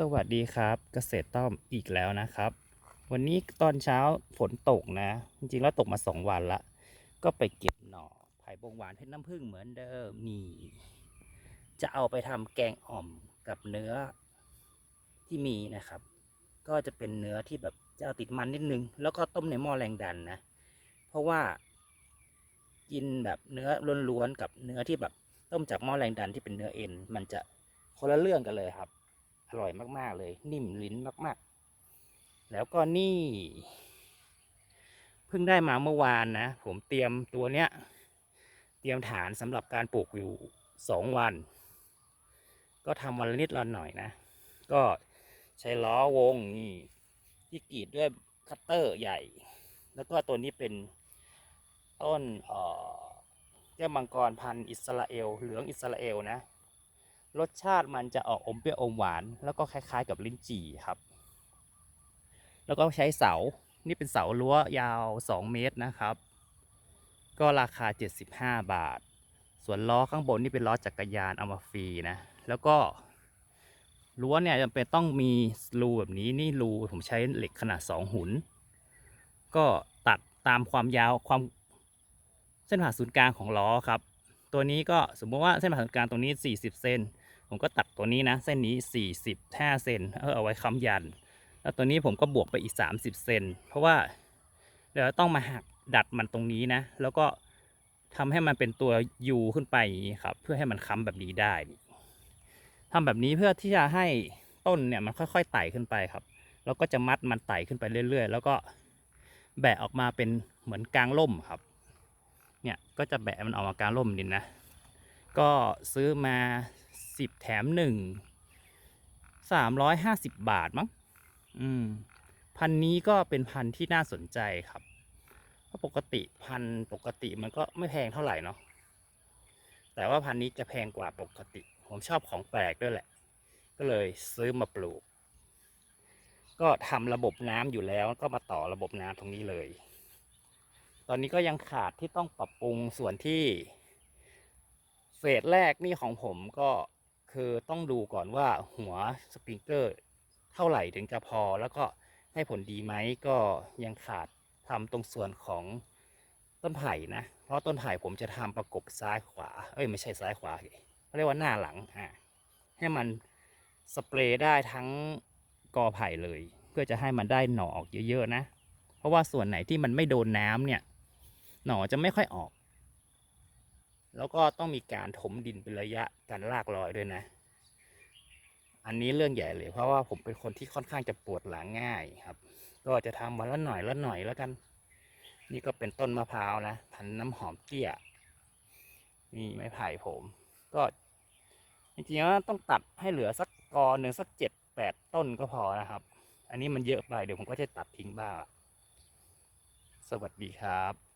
สวัสดีครับเกษตรต้อมอีกแล้วนะครับ วันนี้ตอนเช้าฝนตกนะ จริงๆแล้วตกมาสองวันละ ก็ไปเก็บหน่อไผ่บงหวานเพชรน้ำผึ้งเหมือนเดิมนี่ จะเอาไปทำแกงอ่อมกับเนื้อที่มีนะครับ ก็จะเป็นเนื้อที่แบบจะเอาติดมันนิดนึง แล้วก็ต้มในหม้อแรงดันนะ เพราะว่า กินแบบเนื้อล้วนๆกับเนื้อที่แบบต้มจากหม้อแรงดันที่เป็นเนื้อเอ็น มันจะคนละเรื่องกันเลยครับ อร่อยมาก ๆ เลย นิ่มลิ้นมาก ๆ แล้วก็นี่ เพิ่งได้มาเมื่อวานนะ ผมเตรียมตัวเนี้ย เตรียมฐานสำหรับการปลูกอยู่สองวัน ก็ทำวันละนิดละหน่อยนะ ก็ใช้ล้อวงนี่ที่กรีดด้วยคัตเตอร์ใหญ่ แล้วก็ตัวนี้เป็นต้นเอ่อแก้มังกรพันธุ์อิสราเอล เหลืองอิสราเอลนะ รสชาติมันจะออกอมเปรี้ยวอมหวาน แล้วก็คล้ายๆกับลิ้นจี่ครับ แล้วก็ใช้เสา นี่เป็นเสารั้วยาว 2 เมตรนะครับ ก็ราคา 75 บาท ส่วนล้อข้างบนนี่เป็นล้อจักรยานเอามาฟรีนะ แล้วก็รั้วเนี่ยจำเป็นต้องมีรูแบบนี้นี่รูผมใช้เหล็กขนาด 2 หุน ก็ตัดตามความยาวความเส้นผ่าศูนย์กลางของล้อครับ ตัวนี้ก็สมมติว่าเส้นผ่าศูนย์กลางตรงนี้ 40 เซน ผมก็ตัดตัวนี้นะ เส้นนี้ 45 เซนเออเอาไว้ค้ำยัน แล้วตัวนี้ผมก็บวกไปอีก 30 เซนเพราะว่าเดี๋ยวต้องมาหักดัดมันตรงนี้นะ แล้วก็ทำให้มันเป็นตัว U ขึ้นไปนี้ครับ เพื่อให้มันค้ำแบบนี้ได้นี่ทำแบบนี้เพื่อที่จะให้ต้นเนี่ยมันค่อยๆไต่ขึ้นไปครับ แล้วก็จะมัดมันไต่ขึ้นไปเรื่อย ๆ แล้วก็แบะออกมาเป็นเหมือนกลางร่มครับ เนี่ยก็จะแบะมันออกมากลางร่มดินนะ ก็ซื้อมา 10แถม1 350บบาทมั้งอืมพันนี้ก็เป็นพันที่น่าสนใจครับ เพราะปกติพันปกติมันก็ไม่แพงเท่าไหร่เนาะแต่ว่าพันนี้จะแพงกว่าปกติ ผมชอบของแปลกด้วยแหละ ก็เลยซื้อมาปลูก ก็ทำระบบน้ำอยู่แล้วก็มาต่อระบบน้ำตรงนี้เลย ตอนนี้ก็ยังขาดที่ต้องปรับปรุงส่วนที่เฟสแรกนี่ของผมก็ คือต้องดูก่อนว่าหัวสปริงเกอร์เท่าไหร่ถึงจะพอ แล้วก็ให้ผลดีไหมก็ยังขาดทำตรงส่วนของต้นไผ่นะ เพราะต้นไผ่ผมจะทำประกบซ้ายขวา เอ้ยไม่ใช่ซ้ายขวาเขาเรียกว่าหน้าหลังอะให้มันสเปรย์ได้ทั้งกอไผ่เลย เพื่อจะให้มันได้หน่อออกเยอะๆนะ เพราะว่าส่วนไหนที่มันไม่โดนน้ำเนี่ย หน่อจะไม่ค่อยออก แล้วก็ต้องมีการถมดินเป็นระยะการลากรอยด้วยนะ อันนี้เรื่องใหญ่เลย เพราะว่าผมเป็นคนที่ค่อนข้างจะปวดหลังง่ายครับ ก็จะทำวันละหน่อยละหน่อยแล้วกัน นี่ก็เป็นต้นมะพร้าวนะพันน้ำหอมเตี้ยนี่ไม้ไผ่ผม ก็จริงๆแล้วต้องตัดให้เหลือสักกอหนึ่งสักเจ็ดแปดต้นก็พอนะครับ อันนี้มันเยอะไปเดี๋ยวผมก็จะตัดทิ้งบ้าง สวัสดีครับ